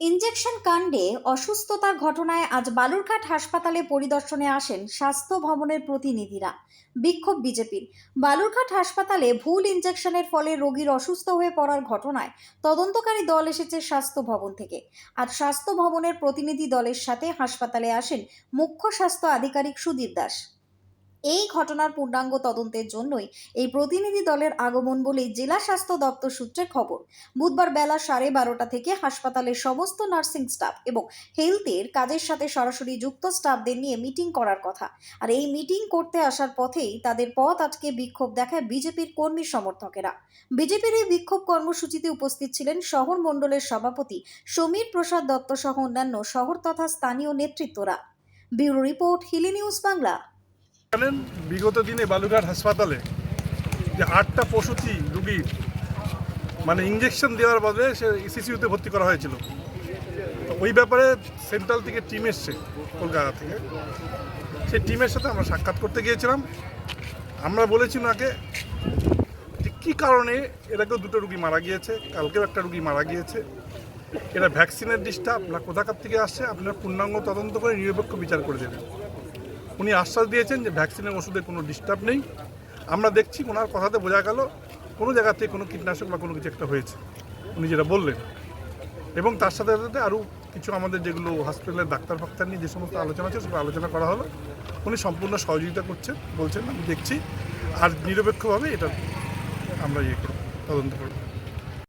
Injection কাণ্ডে অসুস্থতার ঘটনায় আজ বালুরঘাট হাসপাতালে পরিদর্শনে আসেন স্বাস্থ্য ভবনের প্রতিনিধিরা। বিক্ষোভ বিজেপির। বালুরঘাট হাসপাতালে ভুল ইনজেকশনের ফলে রোগীর অসুস্থ হয়ে পড়ার ঘটনায় তদন্তকারী দল এসেছে স্বাস্থ্য ভবন থেকে। আজ স্বাস্থ্য ভবনের প্রতিনিধি দলের সাথে হাসপাতালে আসেন মুখ্য স্বাস্থ্য আধিকারিক সুদীপ দাস। এই ঘটনার পূর্ণাঙ্গ তদন্তের জন্যই এই প্রতিনিধি দলের আগমন বলেই জেলা স্বাস্থ্য দপ্তর সূত্রে খবর। বুধবার বেলা সাড়ে বারোটা থেকে হাসপাতালের সমস্ত নার্সিং স্টাফ এবং হেলথের কাজের সাথে সরাসরি যুক্ত স্টাফদের নিয়ে মিটিং করার কথা। আর এই মিটিং করতে আসার পথেই তাদের পথ আজকে বিক্ষোভ দেখায় বিজেপির কর্মী সমর্থকেরা। বিজেপির এই বিক্ষোভ কর্মসূচিতে উপস্থিত ছিলেন শহর মণ্ডলের সভাপতি সমীর প্রসাদ দত্ত সহ অন্যান্য শহর তথা স্থানীয় নেতৃত্বরা। Bureau report Hili news Bangla. জানেন, বিগত দিনে বালুঘাট হাসপাতালে যে আটটা প্রসূতি রুগীর মানে ইঞ্জেকশন দেওয়ার বদলে সে ইসিসিউতে ভর্তি করা হয়েছিল। ওই ব্যাপারে সেন্ট্রাল থেকে টিম এসছে কলকাতা থেকে। সেই টিমের সাথে আমরা সাক্ষাৎ করতে গিয়েছিলাম। আমরা বলেছি ওনাকে যে কী কারণে এটাকেও দুটো রুগী মারা গিয়েছে, কালকেও একটা রুগী মারা গিয়েছে। এটা ভ্যাকসিনের ডিস্টার্ব না কোথাকার থেকে আসছে, আপনারা পূর্ণাঙ্গ তদন্ত করে নিরপেক্ষ বিচার করে দেবেন। উনি আশ্বাস দিয়েছেন যে ভ্যাকসিনের ওষুধে কোনো ডিস্টার্ব নেই। আমরা দেখছি ওনার কথাতে বোঝা গেল, কোনো জায়গা থেকে কোনো কীটনাশক বা কোনো কিছু একটা হয়েছে। উনি যেটা বললেন। এবং তার সাথে সাথে আরও কিছু আমাদের যেগুলো হসপিটালের ডাক্তার ফাক্তার নিয়ে যে সমস্ত আলোচনা আছে সেগুলো আলোচনা করা হলো। উনি সম্পূর্ণ সহযোগিতা করছেন, বলছেন, আমি দেখছি। আর নিরপেক্ষভাবে এটা আমরা ইয়ে করব, তদন্ত করব।